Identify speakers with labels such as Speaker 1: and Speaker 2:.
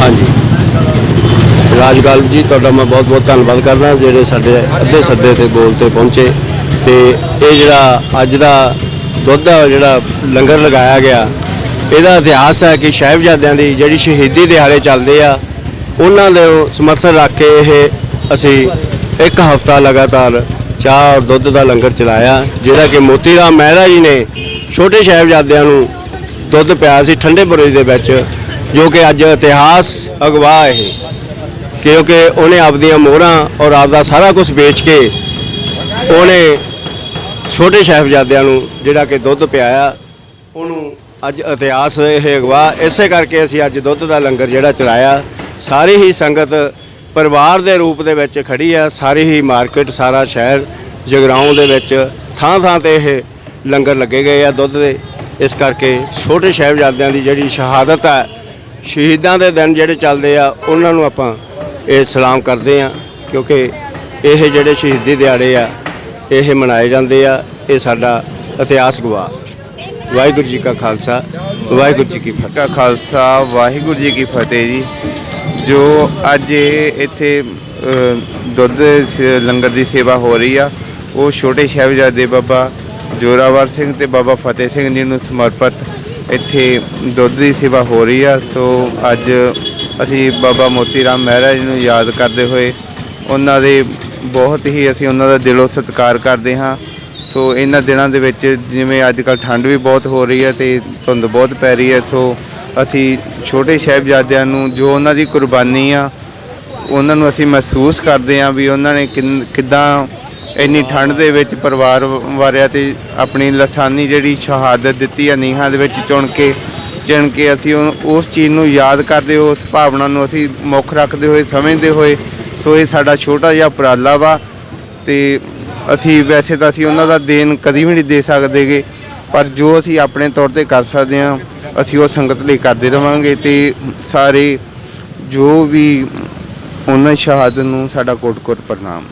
Speaker 1: ਹਾਂਜੀ। ਰਾਜਗਾਲ ਜੀ, ਤੁਹਾਡਾ ਮੈਂ ਬਹੁਤ ਬਹੁਤ ਧੰਨਵਾਦ ਕਰਦਾ, ਜਿਹੜੇ ਸਾਡੇ ਅੱਧੇ ਸੱਦੇ ਤੇ ਬੋਲ ਤੇ ਪਹੁੰਚੇ। ਤੇ ਇਹ ਜਿਹੜਾ ਅੱਜ ਦਾ ਦੁੱਧ ਦਾ ਜਿਹੜਾ ਲੰਗਰ ਲਗਾਇਆ ਗਿਆ, ਇਹਦਾ ਇਤਿਹਾਸ ਹੈ ਕਿ ਸਾਹਿਬਜ਼ਾਦਿਆਂ ਦੀ ਜਿਹੜੀ ਸ਼ਹੀਦੀ ਦਿਹਾੜੇ ਚੱਲਦੇ ਆ, ਉਹਨਾਂ ਦੇ ਸਮਰਥਨ ਰੱਖ ਕੇ ਇਹ ਅਸੀਂ ਇੱਕ ਹਫ਼ਤਾ ਲਗਾਤਾਰ ਚਾਹ ਔਰ ਦੁੱਧ ਦਾ ਲੰਗਰ ਚਲਾਇਆ, ਜਿਹੜਾ ਕਿ ਮੋਤੀ ਰਾਮ ਮਹਿਰਾ ਜੀ ਨੇ ਛੋਟੇ ਸਾਹਿਬਜ਼ਾਦਿਆਂ ਨੂੰ ਦੁੱਧ ਪਿਆ ਸੀ ਠੰਡੇ ਬੁਰਜ ਦੇ ਵਿੱਚ। ਜੋ ਕਿ ਅੱਜ ਇਤਿਹਾਸ ਅਗਵਾ ਇਹ ਕਿਉਂਕਿ ਉਹਨੇ ਆਪਦੀਆਂ ਮੋਹਰਾਂ ਔਰ ਆਪਦਾ ਸਾਰਾ ਕੁਝ ਵੇਚ ਕੇ ਉਹਨੇ ਛੋਟੇ ਸਾਹਿਬਜ਼ਾਦਿਆਂ ਨੂੰ ਜਿਹੜਾ ਕਿ ਦੁੱਧ ਪਿਆਇਆ, ਉਹਨੂੰ ਅੱਜ ਇਤਿਹਾਸ ਇਹ ਅਗਵਾ ਇਸੇ ਕਰਕੇ ਅਸੀਂ ਅੱਜ ਦੁੱਧ ਦਾ ਲੰਗਰ ਜਿਹੜਾ ਚਲਾਇਆ ਸਾਰੀ ਹੀ ਸੰਗਤ ਪਰਿਵਾਰ ਦੇ ਰੂਪ ਦੇ ਵਿੱਚ ਖੜੀ ਆ, ਸਾਰੀ ਹੀ ਮਾਰਕੀਟ, ਸਾਰਾ ਸ਼ਹਿਰ ਜਗਰਾਉਂ ਦੇ ਵਿੱਚ ਥਾਂ ਥਾਂ ਤੇ ਇਹ ਲੰਗਰ ਲੱਗੇ ਗਏ ਆ ਦੁੱਧ ਦੇ। ਇਸ ਕਰਕੇ ਛੋਟੇ ਸਾਹਿਬਜ਼ਾਦਿਆਂ ਦੀ ਜਿਹੜੀ ਸ਼ਹਾਦਤ ਹੈ ਸ਼ਹੀਦਾਂ ਦੇ ਦਿਨ ਜਿਹੜੇ ਚੱਲਦੇ ਆ, ਉਹਨਾਂ ਨੂੰ ਆਪਾਂ ਇਹ ਸਲਾਮ ਕਰਦੇ ਆ, ਕਿਉਂਕਿ ਇਹ ਜਿਹੜੇ ਸ਼ਹੀਦੀ ਦਿਹਾੜੇ ਆ, ਇਹ ਮਨਾਏ ਜਾਂਦੇ ਆ, ਇਹ ਸਾਡਾ ਇਤਿਹਾਸ ਗਵਾਹ। ਵਾਹਿਗੁਰੂ ਜੀ ਕਾ ਖਾਲਸਾ, ਵਾਹਿਗੁਰੂ ਜੀ ਕੀ ਫਤਿਹ।
Speaker 2: ਖਾਲਸਾ, ਵਾਹਿਗੁਰੂ ਜੀ ਕੀ ਫਤਿਹ ਜੀ। ਜੋ ਅੱਜ ਇੱਥੇ ਦੁੱਧ ਲੰਗਰ ਦੀ ਸੇਵਾ ਹੋ ਰਹੀ ਆ, ਉਹ ਛੋਟੇ ਸਾਹਿਬਜ਼ਾਦੇ ਬਾਬਾ ਜੋਰਾਵਰ ਸਿੰਘ ਤੇ ਬਾਬਾ ਫਤਿਹ ਸਿੰਘ ਜੀ ਨੂੰ ਸਮਰਪਿਤ ਇੱਥੇ ਦੁੱਧ ਦੀ ਸੇਵਾ ਹੋ ਰਹੀ ਆ, ਸੋ ਅੱਜ ਅਸੀਂ ਬਾਬਾ ਮੋਤੀ ਰਾਮ ਮਹਿਰਾ ਜੀ ਨੂੰ ਯਾਦ ਕਰਦੇ ਹੋਏ ਉਹਨਾਂ ਦੇ ਬਹੁਤ ਹੀ ਅਸੀਂ ਉਹਨਾਂ ਦਾ ਦਿਲੋਂ ਸਤਿਕਾਰ ਕਰਦੇ ਹਾਂ। ਸੋ ਇਹਨਾਂ ਦਿਨਾਂ ਦੇ ਵਿੱਚ ਜਿਵੇਂ ਅੱਜ ਕੱਲ ਠੰਡ ਵੀ ਬਹੁਤ ਹੋ ਰਹੀ ਹੈ ਤੇ ਧੁੰਦ ਬਹੁਤ ਪੈ ਰਹੀ ਹੈ ਸੋ ਅਸੀਂ ਛੋਟੇ ਸਾਹਿਬਜ਼ਾਦਿਆਂ ਨੂੰ ਜੋ ਉਹਨਾਂ ਦੀ ਕੁਰਬਾਨੀ ਆ, ਉਹਨਾਂ ਨੂੰ ਅਸੀਂ ਮਹਿਸੂਸ ਕਰਦੇ ਹਾਂ ਵੀ ਉਹਨਾਂ ਨੇ ਕਿੰਨ- ਕਿੱਦਾਂ ਇੰਨੀ ਠੰਡ ਦੇ ਵਿੱਚ ਪਰਿਵਾਰ ਵਾਰਿਆਂ ਤੇ ਆਪਣੀ ਲਸਾਨੀ ਜਿਹੜੀ ਸ਼ਹਾਦਤ ਦਿੱਤੀ ਆ ਨੀਹਾਂ ਦੇ ਵਿੱਚ ਚੁਣ ਕੇ ਚਿਣ ਕੇ ਅਸੀਂ ਉਹ- ਉਸ ਚੀਜ਼ ਨੂੰ ਯਾਦ ਕਰਦੇ ਹੋਏ, ਉਸ ਭਾਵਨਾ ਨੂੰ ਅਸੀਂ ਮੁੱਖ ਰੱਖਦੇ ਹੋਏ, ਸਮਝਦੇ ਹੋਏ, ਸੋ ਇਹ ਸਾਡਾ ਛੋਟਾ ਜਿਹਾ ਉਪਰਾਲਾ ਵਾ। ਤੇ ਅਸੀਂ ਵੈਸੇ ਤਾਂ ਅਸੀਂ ਉਹਨਾਂ ਦਾ ਦੇਣ ਕਦੀ ਵੀ ਨਹੀਂ ਦੇ ਸਕਦੇਗੇ, ਪਰ ਜੋ ਅਸੀਂ ਆਪਣੇ ਤੌਰ ਤੇ ਕਰ ਸਕਦੇ ਹਾਂ, ਅਸੀਂ ਉਹ ਸੰਗਤ ਲਈ ਕਰਦੇ ਰਵਾਂਗੇ ਤੇ ਸਾਰੇ ਜੋ ਵੀ ਉਹਨਾਂ ਸ਼ਹਾਦਤ ਨੂੰ ਸਾਡਾ ਕੋਟ-ਕੋਟ ਪ੍ਰਣਾਮ।